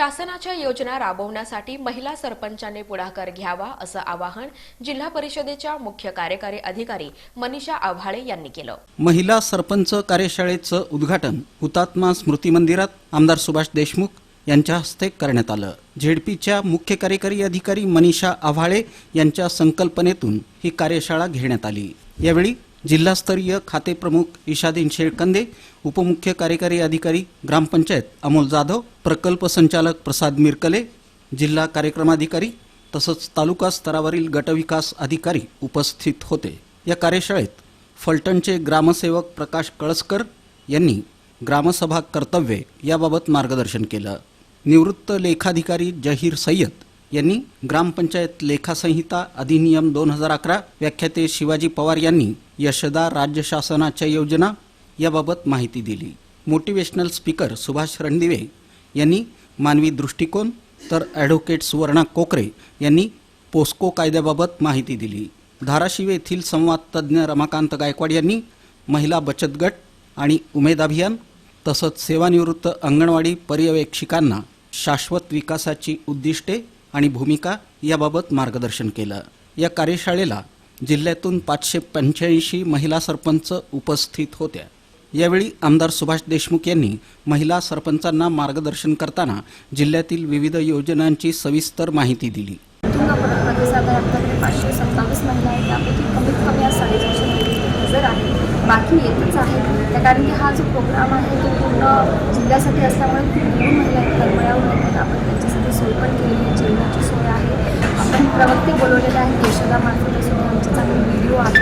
शासनाच्या योजना राबवण्यासाठी महिला सरपंचांनी पुढाकार घ्यावा असं आवाहन जिल्हा परिषदेच्या मुख्य कार्यकारी अधिकारी मनीषा आव्हाळे यांनी केलं. महिला सरपंच कार्यशाळेचं उद्घाटन हुतात्मा स्मृती मंदिरात आमदार सुभाष देशमुख यांच्या हस्ते करण्यात आलं. झेडपीच्या मुख्य कार्यकारी अधिकारी मनीषा आव्हाळे यांच्या संकल्पनेतून ही कार्यशाळा घेण्यात आली. यावेळी जिल्हास्तरीय खाते प्रमुख ईशादीन शेळकंदे उपमुख्य कार्यकारी अधिकारी ग्रामपंचायत अमोल जाधव प्रकल्प संचालक प्रसाद मिरकले जिल्हा कार्यक्रमाधिकारी तसंच तालुका स्तरावरील गटविकास अधिकारी उपस्थित होते. या कार्यशाळेत फलटणचे ग्रामसेवक प्रकाश कळसकर यांनी ग्रामसभा कर्तव्ये याबाबत मार्गदर्शन केलं. निवृत्त लेखाधिकारी जहीर सय्यद यांनी ग्रामपंचायत लेखासंहिता अधिनियम दोन हजार अकरा व्याख्याते शिवाजी पवार यांनी यशदा राज्य शासनाच्या योजना याबाबत माहिती दिली. मोटिवेशनल स्पीकर सुभाष रणदिवे यांनी मानवी दृष्टिकोन तर ॲडव्होकेट सुवर्णा कोकरे यांनी पोस्को कायद्याबाबत माहिती दिली. धाराशिव येथील संवाद तज्ज्ञ रमाकांत गायकवाड यांनी महिला बचत गट आणि उमेद अभियान तसंच सेवानिवृत्त अंगणवाडी पर्यवेक्षिकांना शाश्वत विकासाची उद्दिष्टे आणि भूमिका याबाबत मार्गदर्शन केलं. या कार्यशाळेला जिल्ह्यातून पाचशे पंच्याऐंशी महिला सरपंच उपस्थित होत्या. यावेळी आमदार सुभाष देशमुख यांनी महिला सरपंचांना मार्गदर्शन करताना जिल्ह्यातील विविध योजनांची सविस्तर माहिती दिली. पाचशे सत्तावीस महिला आहेत. त्यापैकी कमीत कमी आज साडेचारशे हजर आहेत. बाकी येतच आहेत कारण की हा जो प्रोग्राम आहे तो पूर्ण जिल्ह्यासाठी असल्यामुळे खूप महिला प्रवक्ते बोलवलेले आहेत. यशोदामार्फत सुद्धा आमचे चांगले व्हिडिओ आहे आहेत.